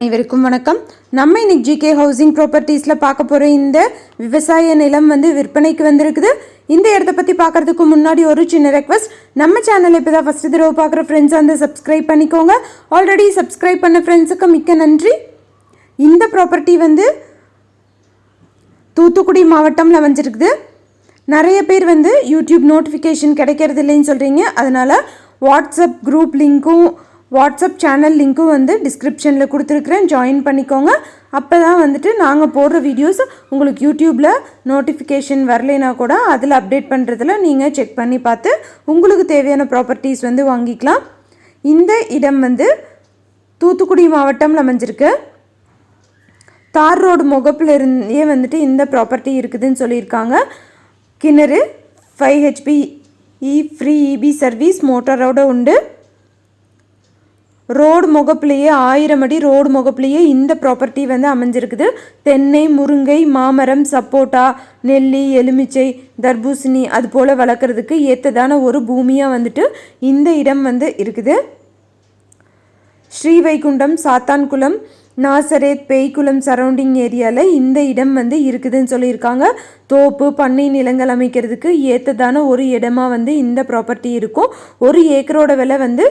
அனைவருக்கும் வணக்கம். நம்ம இன்னைக்கு ஜிகே ஹவுசிங் ப்ராப்பர்ட்டிஸில் பார்க்க போகிற இந்த விவசாய நிலம் வந்து விற்பனைக்கு வந்திருக்குது. இந்த இடத்த பற்றி பார்க்கறதுக்கு முன்னாடி ஒரு சின்ன ரெக்வஸ்ட் நம்ம சேனல் இப்போ தான் ஃபஸ்ட்டு தடவை பார்க்குற ஃப்ரெண்ட்ஸ் வந்து சப்ஸ்கிரைப் பண்ணிக்கோங்க. ஆல்ரெடி சப்ஸ்கிரைப் பண்ண ஃப்ரெண்ட்ஸுக்கு மிக்க நன்றி. இந்த ப்ராப்பர்ட்டி வந்து தூத்துக்குடி மாவட்டம்ல அமைஞ்சிருக்குது நிறைய பேர் வந்து யூடியூப் நோட்டிஃபிகேஷன் கிடைக்கிறது இல்லைன்னு சொல்கிறீங்க அதனால் வாட்ஸ்அப் குரூப் லிங்க்கும் வாட்ஸ்அப் சேனல் லிங்க்கும் வந்து டிஸ்கிரிப்ஷனில் கொடுத்துருக்குறேன். ஜாயின் பண்ணிக்கோங்க. அப்போ தான் வந்துட்டு நாங்கள் போடுற வீடியோஸ் உங்களுக்கு யூடியூப்பில் நோட்டிஃபிகேஷன் வரலைனா கூட அதில் அப்டேட் பண்ணுறதுல நீங்கள் செக் பண்ணி பார்த்து உங்களுக்கு தேவையான ப்ராப்பர்ட்டிஸ் வந்து வாங்கிக்கலாம். இந்த இடம் வந்து தூத்துக்குடி மாவட்டம்ல அமைஞ்சிருக்கு. தார் ரோடு முகப்பில் இருந்தே வந்துட்டு இந்த ப்ராப்பர்ட்டி இருக்குதுன்னு சொல்லியிருக்காங்க. கிணறு five HP E free EB service மோட்டரோட உண்டு. ரோடு முகப்புலேயே ஆயிரம் அடி ரோடு முகப்புலேயே இந்த ப்ராப்பர்ட்டி வந்து அமைஞ்சிருக்குது. தென்னை முருங்கை மாமரம் சப்போட்டா நெல்லி எலுமிச்சை தர்பூசணி அது போல் வளர்க்குறதுக்கு ஏற்றதான ஒரு பூமியாக வந்துட்டு இந்த இடம் வந்து இருக்குது. ஸ்ரீவைகுண்டம் சாத்தான்குளம் நாசரேத் பேய்குளம் சரௌண்டிங் ஏரியாவில் இந்த இடம் வந்து இருக்குதுன்னு சொல்லியிருக்காங்க. தோப்பு பண்ணை நிலங்கள் அமைக்கிறதுக்கு ஏற்றதான ஒரு இடமா வந்து இந்த ப்ராப்பர்ட்டி இருக்கும். ஒரு ஏக்கரோட விலை வந்து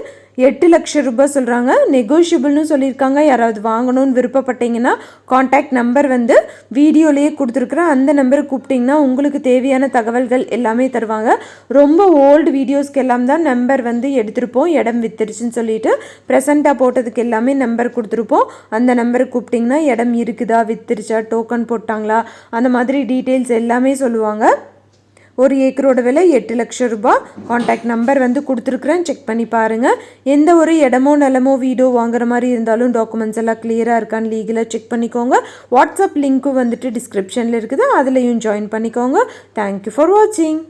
எட்டு லட்சம் ரூபாய் சொல்கிறாங்க நெகோஷியபிள்னு சொல்லியிருக்காங்க. யாராவது வாங்கணும்னு விருப்பப்பட்டீங்கன்னா காண்டாக்ட் நம்பர் வந்து வீடியோலேயே கொடுத்துருக்குறேன். அந்த நம்பருக்கு கூப்பிட்டிங்கன்னா உங்களுக்கு தேவையான தகவல்கள் எல்லாமே தருவாங்க. ரொம்ப ஓல்டு வீடியோஸ்க்கு எல்லாம் தான் நம்பர் வந்து எடுத்திருப்போம். இடம் வித்துருச்சுன்னு சொல்லிட்டு ப்ரெசண்ட்டாக போட்டதுக்கு எல்லாமே நம்பர் கொடுத்துருப்போம். அந்த நம்பருக்கு கூப்பிட்டிங்கன்னா இடம் இருக்குதா வித்துருச்சா டோக்கன் போட்டாங்களா அந்த மாதிரி டீட்டெயில்ஸ் எல்லாமே சொல்லுவாங்க. ஒரு ஏக்கரோட விலை எட்டு லட்சம் ரூபாய் காண்டாக்ட் நம்பர் வந்து கொடுத்துருக்குறேன். செக் பண்ணி பாருங்கள் எந்த ஒரு இடமோ நிலமோ வீடோ வாங்குற மாதிரி இருந்தாலும் டாக்குமெண்ட்ஸ் எல்லாம் கிளியராக இருக்கான்னு லீகலாக செக் பண்ணிக்கோங்க. வாட்ஸ்அப் லிங்க்கும் வந்துட்டு டிஸ்கிரிப்ஷனில் இருக்குது. அதுலேயும் ஜாயின் பண்ணிக்கோங்க. தேங்க்யூ ஃபார் வாட்சிங்